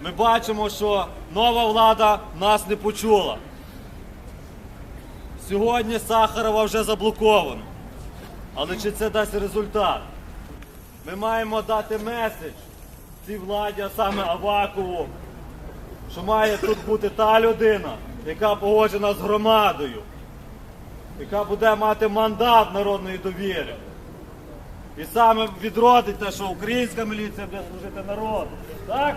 ми бачимо, що нова влада нас не почула. Сьогодні Сахарова вже заблоковано. Але чи це дасть результат? Ми маємо дати меседж цій владі, а саме Авакову, що має тут бути та людина, яка погоджена з громадою, яка буде мати мандат народної довіри. І саме відродить те, що українська міліція буде служити народу. Так?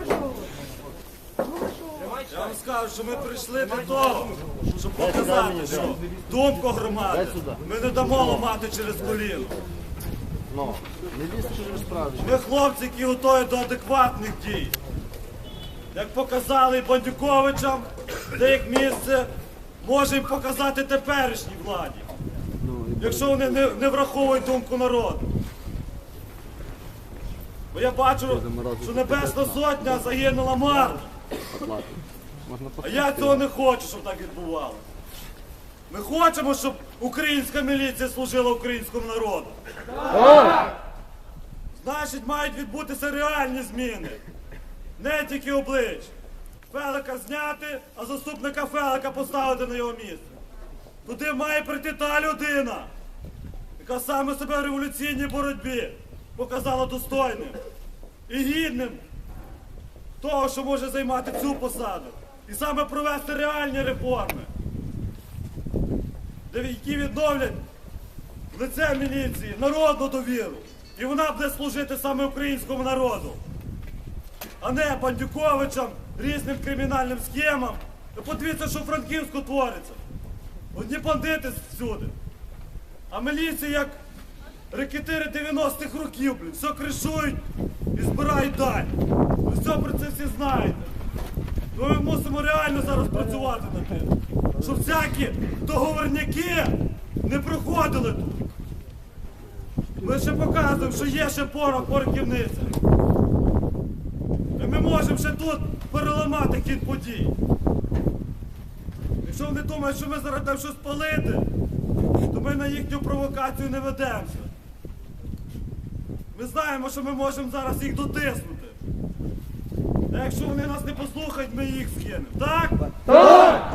Я вам скажу, що ми прийшли до того, щоб показати, що думку громади ми не дамо ламати через коліно. Ми хлопці, які готові до адекватних дій. Як показали і Бандюковичам, де їх місце, може їм показати теперішній владі. Якщо вони не, не враховують думку народу. Бо я бачу, що Небесна Сотня загинула марно. А я цього не хочу, щоб так відбувалося. Ми хочемо, щоб українська міліція служила українському народу. Значить, мають відбутися реальні зміни. Не тільки облич. Фелика зняти, а заступника Фелика поставити на його місце. Туди має прийти та людина, яка саме себе в революційній боротьбі показала достойним і гідним того, що може займати цю посаду. І саме провести реальні реформи, які відновлять лице міліції, народну довіру. І вона буде служити саме українському народу, а не бандюковичам, різним кримінальним схемам. Ви Подивіться, що в Франківську твориться. Одні бандити всюди. А міліція як рекетири 90-х років, блін, все кришують і збирають дань. Ви все про це всі знаєте. Ну, ми мусимо реально зараз працювати над тим, щоб всякі договорняки не проходили тут. Ми ще показуємо, що є ще порох порохівниця. І ми можемо ще тут переламати хід подій. Якщо вони думають, що ми зараз там щось палити, то ми на їхню провокацію не ведемося. Ми знаємо, що ми можемо зараз їх дотиснути. А якщо вони нас не послухають, ми їх скинемо. Так? Так!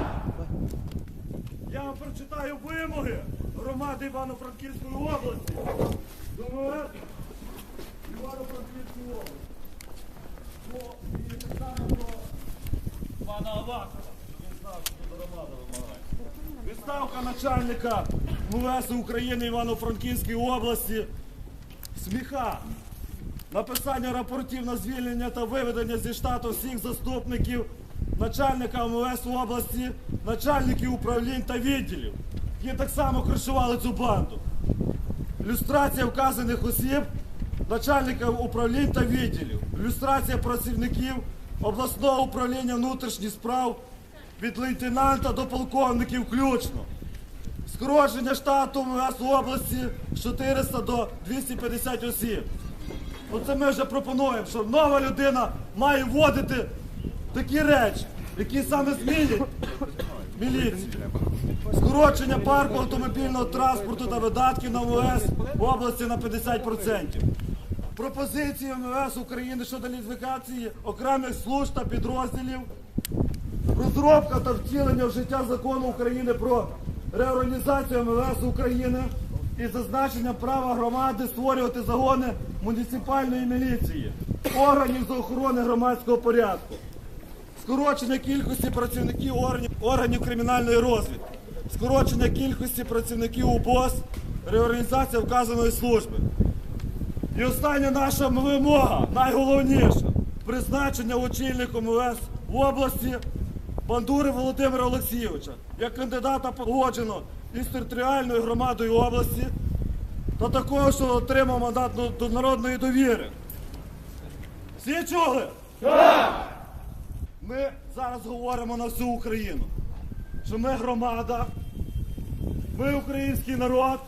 Я вам прочитаю вимоги громади Івано-Франківської області. Думаю, Івано-Франківської області. По, і так само до пана Авакова, він знав, що до громади вимагає. Відставка начальника МВС України Івано-Франківської області Сміха. Написання рапортів на звільнення та виведення зі штату всіх заступників, начальника МВС області, начальників управлінь та відділів, які так само кришували цю банду. Люстрація вказаних осіб, начальників управлінь та відділів. Люстрація працівників обласного управління внутрішніх справ від лейтенанта до полковників включно. Скорочення штату МВС області з 400 до 250 осіб. Оце ми вже пропонуємо, що нова людина має вводити такі речі, які саме змінять міліцію. Скорочення парку автомобільного транспорту та видатків на МВС в області на 50%. Пропозиції МВС України щодо лізифікації окремих служб та підрозділів розробка та втілення в життя закону України про реорганізацію МВС України і зазначення права громади створювати загони муніципальної міліції, органів з охорони громадського порядку, скорочення кількості працівників органів, органів кримінальної розвідки, скорочення кількості працівників УБОС, реорганізація вказаної служби. І остання наша вимога, найголовніша, призначення очільником МВС в області Бандури Володимира Олексійовича як кандидата погоджено із територіальною громадою області та такого, що отримав мандат до, до народної довіри. Всі чули? Так! Ми зараз говоримо на всю Україну, що ми громада, ми український народ,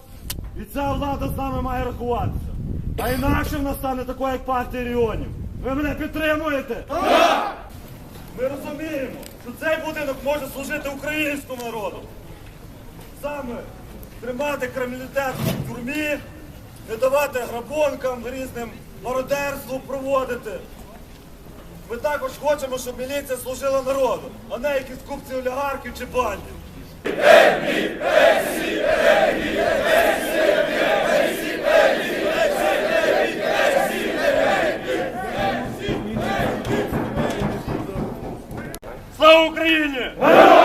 і ця влада з нами має рахуватися. А інакше в нас стане такою, як партія регіонів. Ви мене підтримуєте? Так! Ми розуміємо, що цей будинок може служити українському народу. Саме тримати криміналітет в тюрмі, не давати грабункам, різним мародерству проводити. Ми також хочемо, щоб міліція служила народу, а не якісь купці олігархів чи бандів. Слава Україні!